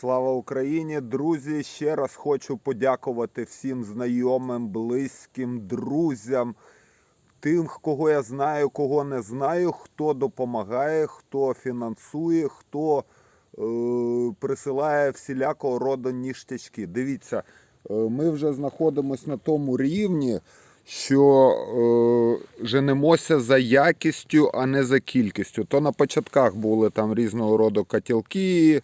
Слава Україні! Друзі! Ще раз хочу подякувати всім знайомим, близьким, друзям, тим, кого я знаю, кого не знаю, хто допомагає, хто фінансує, хто е, присилає всілякого роду ніштячки. Дивіться, е, ми вже знаходимося на тому рівні, що е, женемося за якістю, а не за кількістю. То на початках були там різного роду котілки,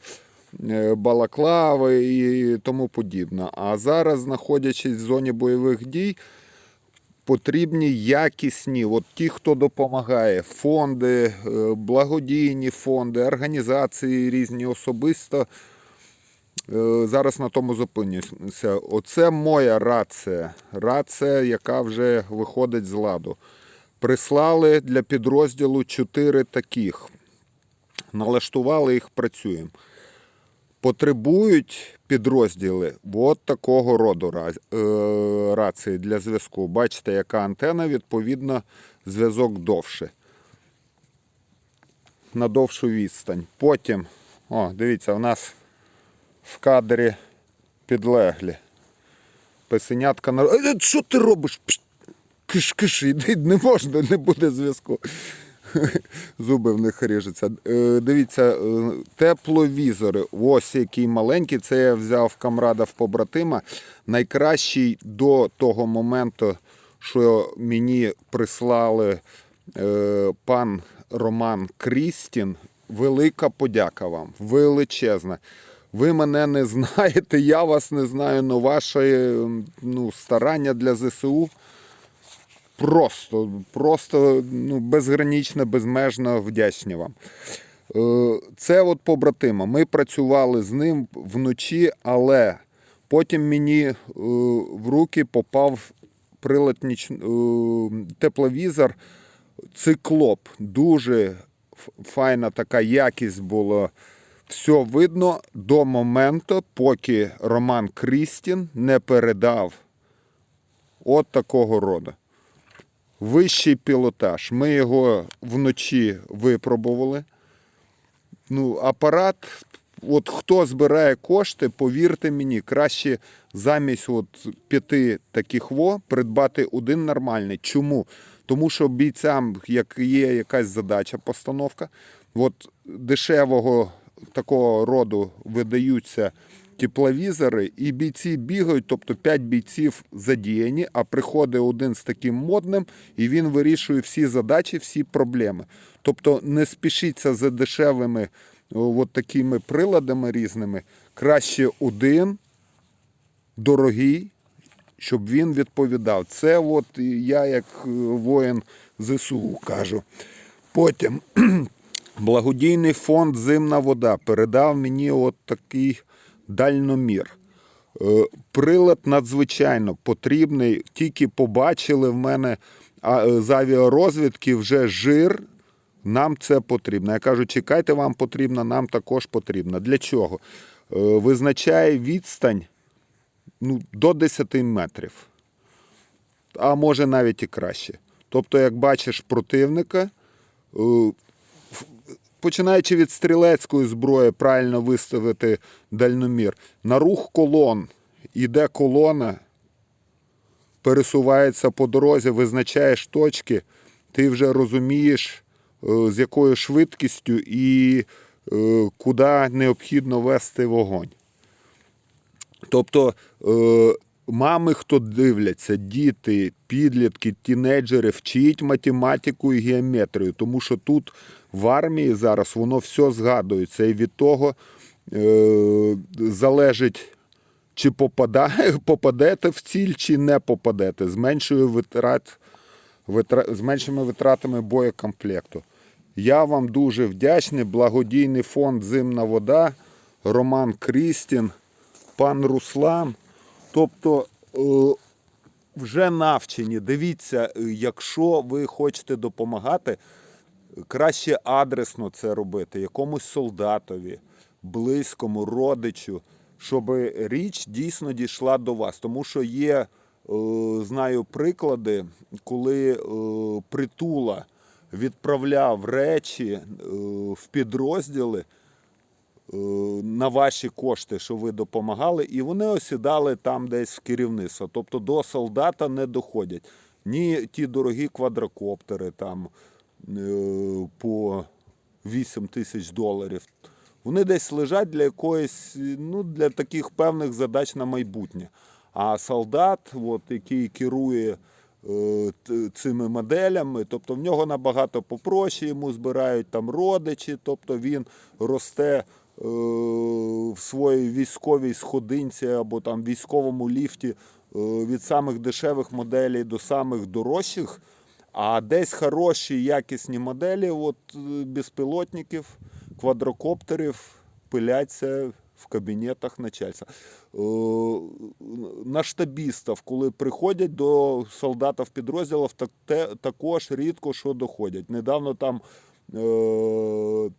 балаклави і тому подібне. А зараз, знаходячись в зоні бойових дій, потрібні якісні, от ті, хто допомагає, фонди, е, благодійні фонди, організації різні особисто. Е, Зараз на тому зупинюся. Оце моя рація. Рація, яка вже виходить з ладу. Прислали для підрозділу чотири таких. Налаштували їх, працюємо. Потребують підрозділи от такого роду е, рації для зв'язку. Бачите, яка антена, відповідно, зв'язок довше. На довшу відстань. Потім, о, дивіться, у нас в кадрі підлеглі. Песенятка на. Е, Що ти робиш? Киш, киш, іди, не можна, не буде зв'язку. Зуби в них ріжуться. Е, Дивіться, е, тепловізори. Ось який маленький. Це я взяв камрада в побратима. Найкращий до того моменту, що мені прислали е, пан Роман Крістін. Велика подяка вам. Величезна. Ви мене не знаєте, я вас не знаю, але ваше ну, старання для ЗСУ просто, просто ну, безгранічно, безмежно вдячні вам. Е, Це от побратима. Ми працювали з ним вночі, але потім мені е, в руки попав прилад ніч... е, тепловізор циклоп. Дуже файна така якість була. Все видно до моменту, поки Роман Крістін не передав от такого роду. Вищий пілотаж. Ми його вночі випробували. Ну, апарат, от хто збирає кошти, повірте мені, краще замість от п'яти таких во придбати один нормальний. Чому? Тому що бійцям, як є якась задача, постановка, от дешевого такого роду видаються тепловізори, і бійці бігають, тобто 5 бійців задіяні, а приходить один з таким модним, і він вирішує всі задачі, всі проблеми. Тобто не спішіться за дешевими от такими приладами різними. Краще один, дорогий, щоб він відповідав. Це от я, як е, воїн ЗСУ, кажу. Потім благодійний фонд Зимна вода передав мені от такий дальномір. Е, Прилад надзвичайно потрібний. Тільки побачили в мене е, з авіарозвідки вже жир. Нам це потрібно. Я кажу, чекайте, вам потрібно, нам також потрібно. Для чого? Е, Визначає відстань ну, до 10 метрів, а може навіть і краще. Тобто, як бачиш противника, починаючи від стрілецької зброї, правильно виставити дальномір. На рух колон іде колона, пересувається по дорозі, визначаєш точки, ти вже розумієш, е, з якою швидкістю і е, куди необхідно вести вогонь. Тобто е, мами, хто дивляться, діти, підлітки, тінейджери, вчіть математику і геометрію, тому що тут в армії зараз воно все згадується, і від того е, залежить, чи попадає, попадете в ціль, чи не попадете, з меншою витрат, витра, з меншими витратами боєкомплекту. Я вам дуже вдячний. Благодійний фонд Зимна вода, Роман Крістін, пан Руслан. Тобто вже навчені. Дивіться, е, якщо ви хочете допомагати, краще адресно це робити, якомусь солдатові, близькому, родичу, щоб річ дійсно дійшла до вас. Тому що є, е, знаю приклади, коли е, притула відправляв речі е, в підрозділи, е, на ваші кошти, що ви допомагали, і вони осідали там десь в керівництво. Тобто до солдата не доходять. Ні ті дорогі квадрокоптери там е, по 8 тисяч доларів. Вони десь лежать для якоїсь, ну, для таких певних задач на майбутнє. А солдат, от, який керує е, цими моделями, тобто в нього набагато попроще, йому збирають там родичі, тобто він росте е, в своїй військовій сходинці або там військовому ліфті е, від самих дешевих моделей до самих дорожчих. А десь хороші якісні моделі от, е, безпілотників, квадрокоптерів пиляться в кабінетах начальства. Е, На штабістів, коли приходять до солдатів підрозділів, так, також рідко що доходять. Недавно там е,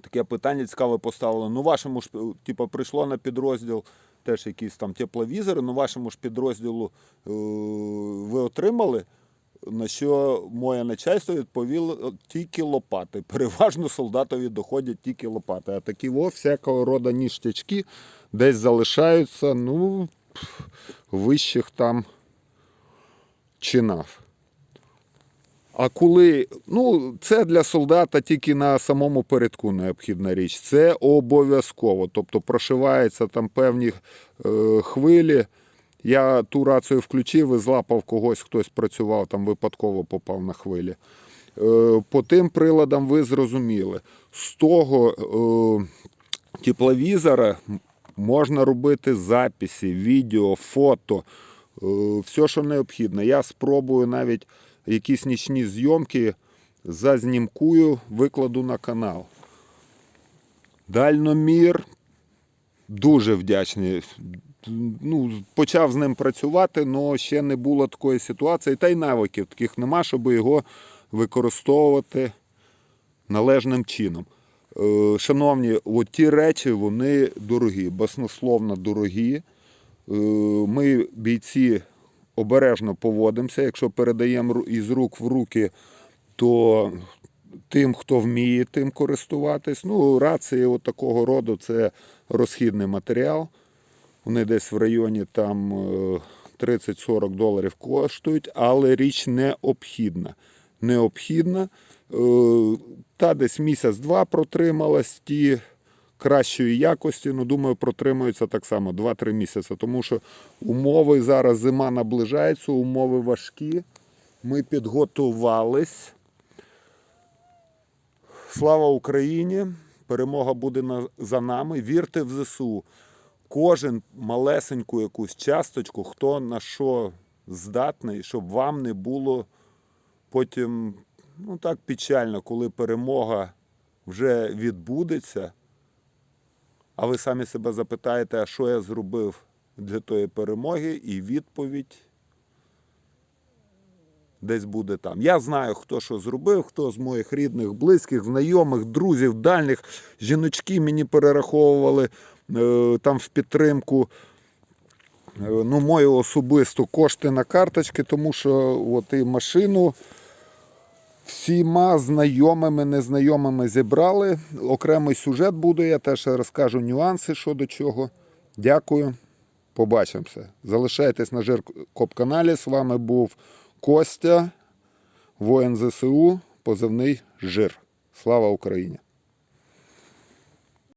таке питання цікаве поставили. Ну, вашому ж, типу, прийшло на підрозділ теж якісь там тепловізори, ну вашому ж підрозділу е, ви отримали. На що моє начальство відповіло тільки лопати. Переважно солдатові доходять тільки лопати. А такі о, всякого роду ніштячки десь залишаються, ну, вищих там чинах. А коли, ну, це для солдата тільки на самому передку необхідна річ. Це обов'язково. Тобто прошиваються там певні е, хвилі. Я ту рацію включив і злапав когось, хтось працював, там випадково попав на хвилі. Е, по тим приладам ви зрозуміли. З того е, тепловізора можна робити записи, відео, фото, е, все, що необхідно. Я спробую навіть якісь нічні зйомки зазнімкую, викладу на канал. Дальномір дуже вдячний. Ну, почав з ним працювати, але ще не було такої ситуації. Та й навиків таких нема, щоб його використовувати належним чином. Е, Шановні, от ті речі вони дорогі, баснословно дорогі. Е, Ми, бійці, обережно поводимося. Якщо передаємо із рук в руки, то тим, хто вміє тим користуватись. Ну, рації от такого роду це розхідний матеріал. Вони десь в районі там е, 30-40 доларів коштують, але річ необхідна. Необхідна. Е, Та десь місяць-два протрималась, ті кращої якості, ну думаю, протримуються так само 2-3 місяці, тому що умови зараз зима наближається, умови важкі. Ми підготувались. Слава Україні! Перемога буде за нами. Вірте в ЗСУ. Кожен малесеньку якусь часточку, хто на що здатний, щоб вам не було потім ну так печально, коли перемога вже відбудеться. А ви самі себе запитаєте, а що я зробив для тої перемоги, і відповідь десь буде там. Я знаю, хто що зробив, хто з моїх рідних, близьких, знайомих, друзів, дальніх. Жіночки мені перераховували е, там в підтримку. е, Ну, мою особисту кошти на карточки, тому що от і машину всіма знайомими, незнайомими зібрали. Окремий сюжет буде, я теж розкажу нюанси, щодо чого. Дякую. Побачимося. Залишайтесь на Жиркоп каналі. З вами був Костя, воїн ЗСУ, позивний Жир. Слава Україні!